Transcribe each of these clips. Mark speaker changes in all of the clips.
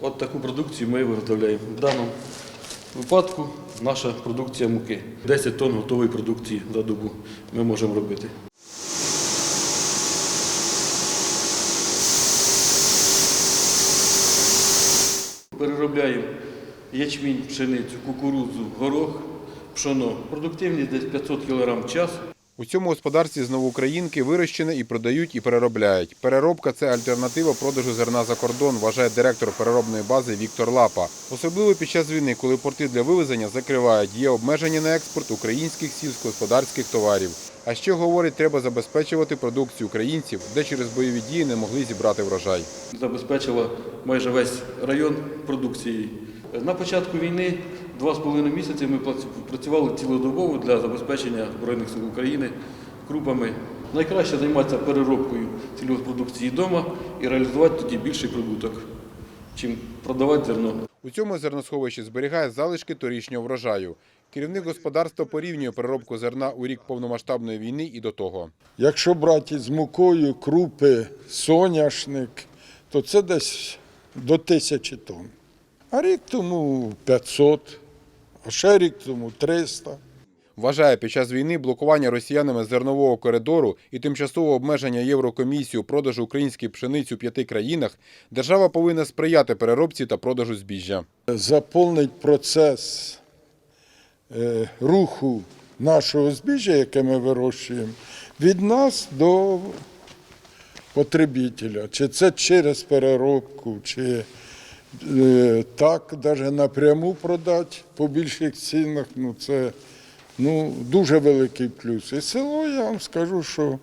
Speaker 1: От таку продукцію ми виготовляємо. В даному випадку наша продукція муки. 10 тонн готової продукції за добу ми можемо робити. Переробляємо ячмінь, пшеницю, кукурудзу, горох, пшоно. Продуктивність десь 500 кг в час.
Speaker 2: У цьому господарстві з Новоукраїнки вирощене і продають, і переробляють. Переробка це альтернатива продажу зерна за кордон, вважає директор переробної бази Віктор Лапа. Особливо під час війни, коли порти для вивезення закривають, є обмеження на експорт українських сільськогосподарських товарів. А ще говорить, треба забезпечувати продукцію українців, де через бойові дії не могли зібрати врожай.
Speaker 1: забезпечила майже весь район продукцією. На початку війни два з половиною місяці ми працювали цілодобово для забезпечення Збройних сил України крупами. Найкраще займатися переробкою сільгоспродукції вдома і реалізувати тоді більший прибуток, чим продавати зерно.
Speaker 2: У цьому зерносховищі зберігає залишки торічнього врожаю. Керівник господарства порівнює переробку зерна у рік повномасштабної війни і до того.
Speaker 3: Якщо брати з мукою крупи, соняшник, то це десь до тисячі тонн. А рік тому 500, а ще рік тому 300.
Speaker 2: Вважає, під час війни блокування росіянами зернового коридору і тимчасового обмеження Єврокомісії у продажу української пшениці у п'яти країнах держава повинна сприяти переробці та продажу збіжжя.
Speaker 3: Заповнить процес е, руху нашого збіжжя, яке ми вирощуємо, від нас до потребителя. Чи це через переробку, чи так, навіть напряму продати по більших цінах. Ну, це ну, дуже великий плюс. І село, я вам скажу, що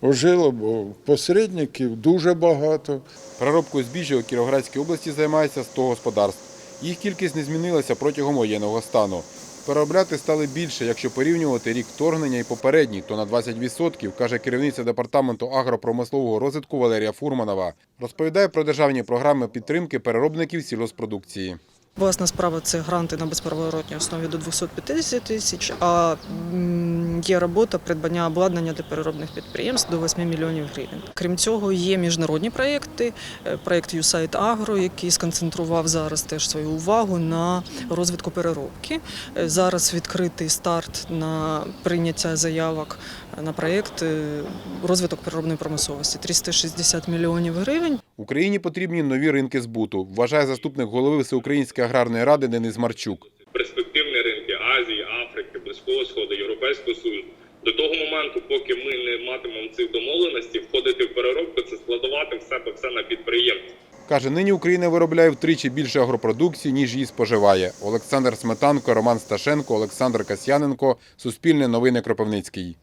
Speaker 3: ожило, бо посередників дуже багато.
Speaker 2: Переробкою збіжжя у Кіровоградській області займається 100 господарств. Їх кількість не змінилася протягом воєнного стану. Переробляти стали більше, якщо порівнювати рік вторгнення і попередній, то на 20%, каже керівниця департаменту агропромислового розвитку Валерія Фурманова. Розповідає про державні програми підтримки переробників сільгоспродукції.
Speaker 4: Власна справа це гранти на безповоротній основі до 250 тисяч, а є робота придбання обладнання для переробних підприємств до 8 мільйонів гривень. Крім цього, є міжнародні проєкти, е, проєкт USAID Agro, який сконцентрував зараз теж свою увагу на розвитку переробки. Е, Зараз відкритий старт на прийняття заявок на проєкт е, розвиток переробної промисловості 360 мільйонів гривень.
Speaker 2: Україні потрібні нові ринки збуту, вважає заступник голови Всеукраїнської аграрної ради Денис Марчук.
Speaker 5: перспективні ринки Азії, Африки, Близького Сходу, Європейського Союзу. До того моменту, поки ми не матимемо цих домовленостей, входити в переробку це складувати в себе все на підприємці.
Speaker 2: Каже, нині Україна виробляє втричі більше агропродукції, ніж її споживає. Олександр Сметанко, Роман Сташенко, Олександр Касьяненко. Суспільне новини Кропивницький.